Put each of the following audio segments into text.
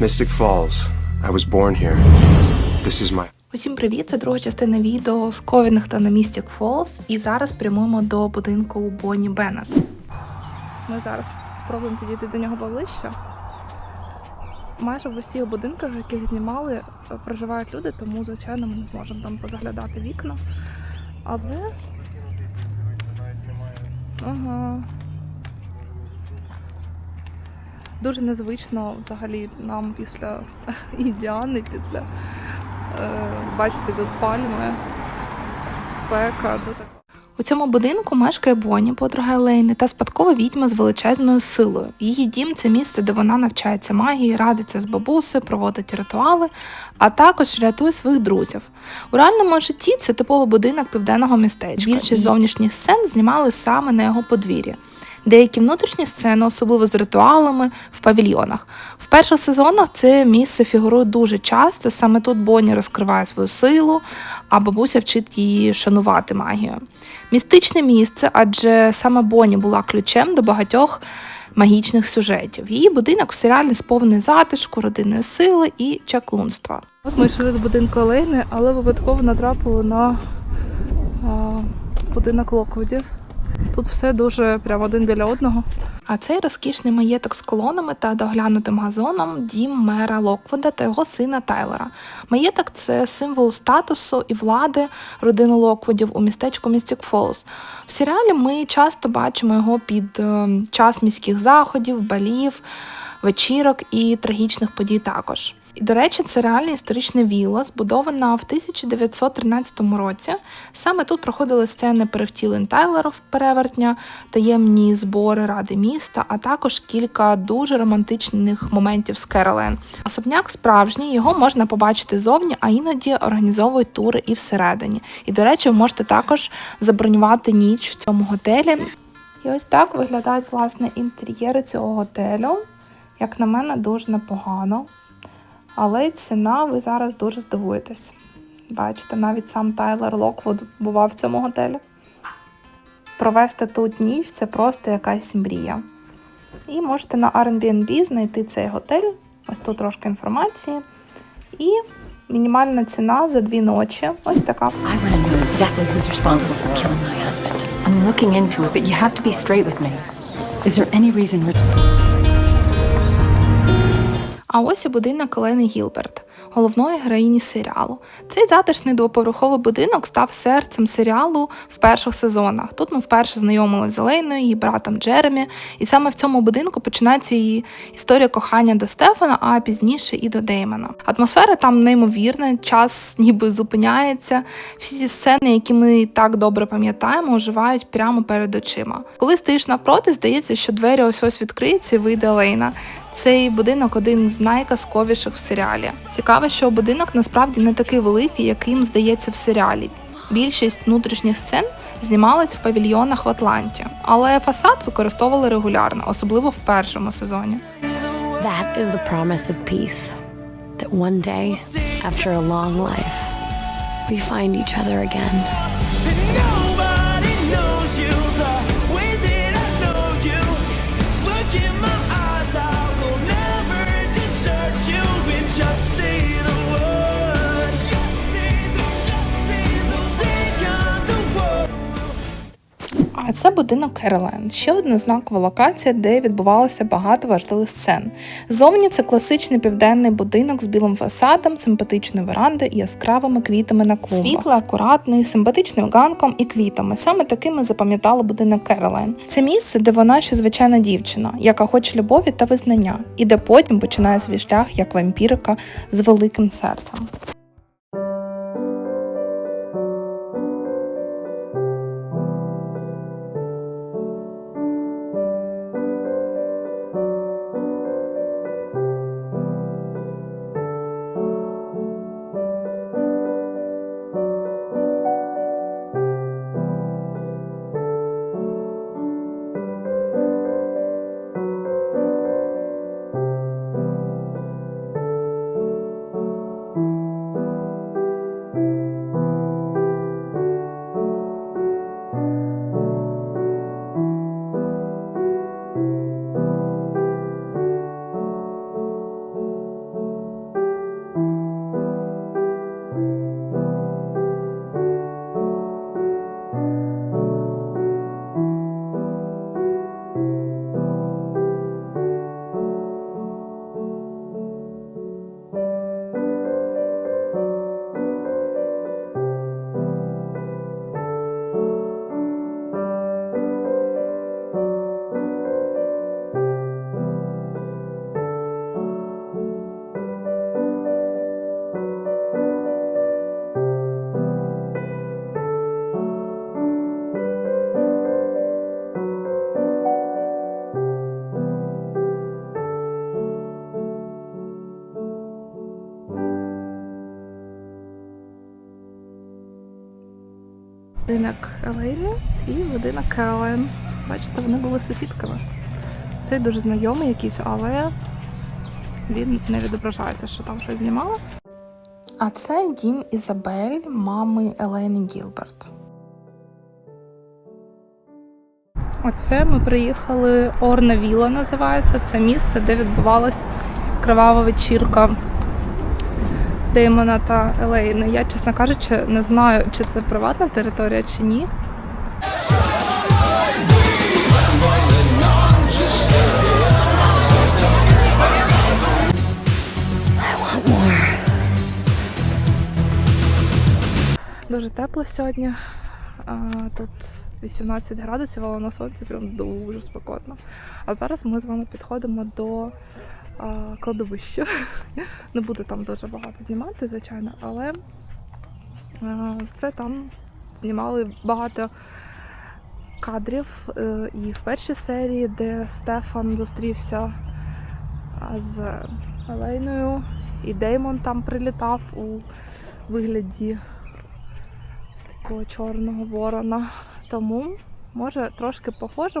Mystic Falls. I was born here. This is my. Усім привіт! Це друга частина відео з Ковінгтона на Mystic Falls. І зараз прямуємо до будинку Бонні Беннет. Ми зараз спробуємо підійти до нього поближче. Майже в усіх будинках, в яких знімали, проживають люди, тому, звичайно, ми не зможемо там позаглядати вікна. Але. Ага. Дуже незвично взагалі нам після Індіани, після е, бачите, тут пальми, спека. Дуже у цьому будинку мешкає Бонні, подруга Елейни, та спадкова відьма з величезною силою. Її дім це місце, де вона навчається магії, радиться з бабусею, проводить ритуали, а також рятує своїх друзів. У реальному житті це типовий будинок південного містечка. Більшість зовнішніх сцен знімали саме на його подвір'ї. Деякі внутрішні сцени, особливо з ритуалами, в павільйонах. В перших сезонах це місце фігурує дуже часто. Саме тут Бонні розкриває свою силу, а бабуся вчить її шанувати магію. Містичне місце, адже саме Бонні була ключем до багатьох магічних сюжетів. Її будинок в серіалі сповнений затишку, родинної сили і чаклунства. От ми йшли до будинку Олейни, але випадково натрапили на будинок Локвудів. Тут все дуже прямо один біля одного. А цей розкішний маєток з колонами та доглянутим газоном дім мера Локвуда та його сина Тайлера. Маєток це символ статусу і влади родини Локвудів у містечку Містік Фолз. В серіалі ми часто бачимо його під е, час міських заходів, балів, вечірок і трагічних подій також. І, до речі, це реальна історична вілла, збудована в 1913 році. Саме тут проходили сцени перевтілень Тайлера в перевертня, таємні збори ради міста, а також кілька дуже романтичних моментів з Керолен. Особняк справжній, його можна побачити зовні, а іноді організовують тури і всередині. І, до речі, ви можете також забронювати ніч в цьому готелі. І ось так виглядають власне інтер'єри цього готелю. Як на мене, дуже непогано. Але ціна ви зараз дуже здивуєтесь. Бачите, навіть сам Тайлер Локвуд бував в цьому готелі. Провести тут ніч це просто якась мрія. І можете на Airbnb знайти цей готель. Ось тут трошки інформації. І мінімальна ціна за дві ночі. Ось така. I'm looking into it, but you have. Is there any reason. А ось і будинок Олени Гілберт, головної героїні серіалу. Цей затишний двоповерховий будинок став серцем серіалу в перших сезонах. Тут ми вперше знайомилися з Оленою, її братом Джеремі, і саме в цьому будинку починається її історія кохання до Стефана, а пізніше і до Деймона. Атмосфера там неймовірна, час ніби зупиняється. Всі ці сцени, які ми так добре пам'ятаємо, оживають прямо перед очима. Коли стоїш напроти, здається, що двері ось ось відкриються і вийде Лейна. Цей будинок один з найказковіших в серіалі. Цікаво, що будинок насправді не такий великий, яким здається в серіалі. Більшість внутрішніх сцен знімались в павільйонах в Атланті, але фасад використовували регулярно, особливо в першому сезоні. That is the promise of peace. That one day, after a long life, we find each other again. А це будинок Керолен, ще одна знакова локація, де відбувалося багато важливих сцен. Зовні це класичний південний будинок з білим фасадом, симпатичною верандою і яскравими квітами на клумбах. Світлий, акуратний, симпатичним ганком і квітами. Саме такими запам'ятала будинок Керолен. Це місце, де вона ще звичайна дівчина, яка хоче любові та визнання, і де потім починає свій шлях як вампірика з великим серцем. Будинок Елейни і будинок Керолайн. Бачите, вони були сусідками. Цей дуже знайомий якийсь, але він не відображається, що там щось знімали. А це дім Ізабель, мами Елейни Гілберт. Оце ми приїхали Орна Віла називається. Це місце, де відбувалась кривава вечірка Деймона та Елейни. Я, чесно кажучи, не знаю, чи це приватна територія чи ні. Дуже тепло сьогодні. Тут 18 градусів, але на сонці прям дуже спекотно. А зараз ми з вами підходимо до а, кладовища. Не буду там дуже багато знімати, звичайно, але це там знімали багато кадрів е, і в першій серії, де Стефан зустрівся з Елейною, і Деймон там прилітав у вигляді такого чорного ворона. Тому може трошки похоже.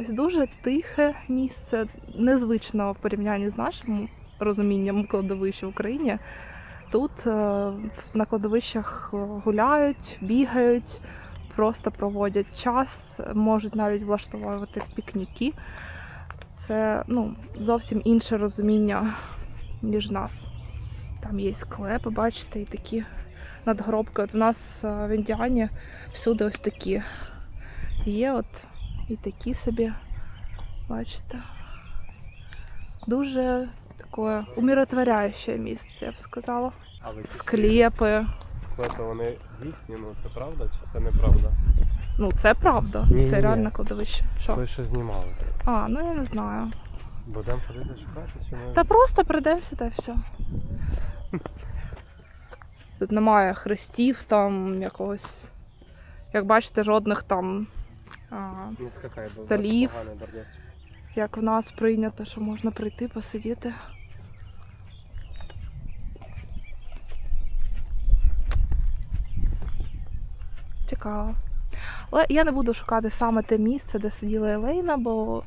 Ось дуже тихе місце, незвично в порівнянні з нашим розумінням кладовища в Україні. Тут е, на кладовищах гуляють, бігають, просто проводять час, можуть навіть влаштовувати пікніки. Це ну, зовсім інше розуміння, ніж нас. Там є склепи, бачите, і такі надгробки. От у нас е, в Індіані всюди ось такі є от і такі собі, бачите. Дуже таке умиротворяюче місце, я б сказала. Але Склепи. склепи вони дійсні, ну це правда чи це неправда? Ну, це правда. Ні-ні-ні. Це реальне кладовище. Що? Той, що знімали. А, ну я не знаю. Будемо ходити шукати, чи ми. Та просто прийдемося та все. Тут немає хрестів там якогось. Як бачите, жодних там. А, Не скакай, бо Столів. як в нас прийнято, що можна прийти посидіти. Цікаво. Але я не буду шукати саме те місце, де сиділа Елейна, бо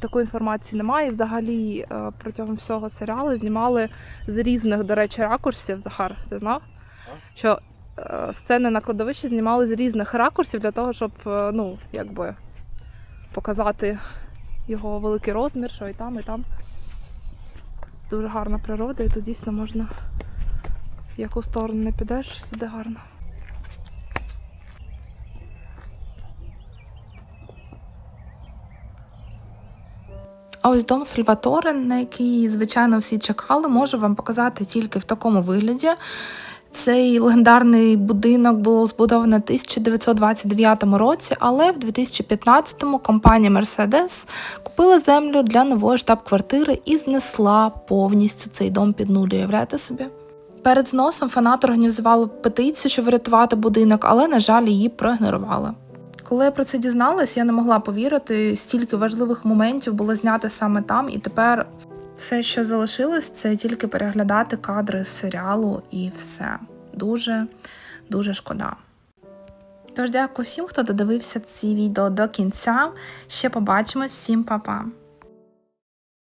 такої інформації немає. І взагалі е, протягом всього серіалу знімали з різних, до речі, ракурсів. Захар, ти знав? Що сцени на кладовищі знімали з різних ракурсів для того, щоб е, ну, якби показати його великий розмір, що і там, і там. Дуже гарна природа, і тут дійсно можна в яку сторону не підеш, всюди гарно. А ось дом Сальваторе, на який, звичайно, всі чекали, можу вам показати тільки в такому вигляді. Цей легендарний будинок було збудовано в 1929 році, але в 2015-му компанія Mercedes купила землю для нової штаб-квартири і знесла повністю цей дом під нуль. Уявляєте собі? Перед зносом фанати організували петицію, щоб врятувати будинок, але, на жаль, її проігнорували. Коли я про це дізналась, я не могла повірити, стільки важливих моментів було знято саме там, і тепер все, що залишилось, це тільки переглядати кадри з серіалу і все. Дуже, дуже шкода. Тож дякую всім, хто додивився ці відео до кінця. Ще побачимось, всім па-па!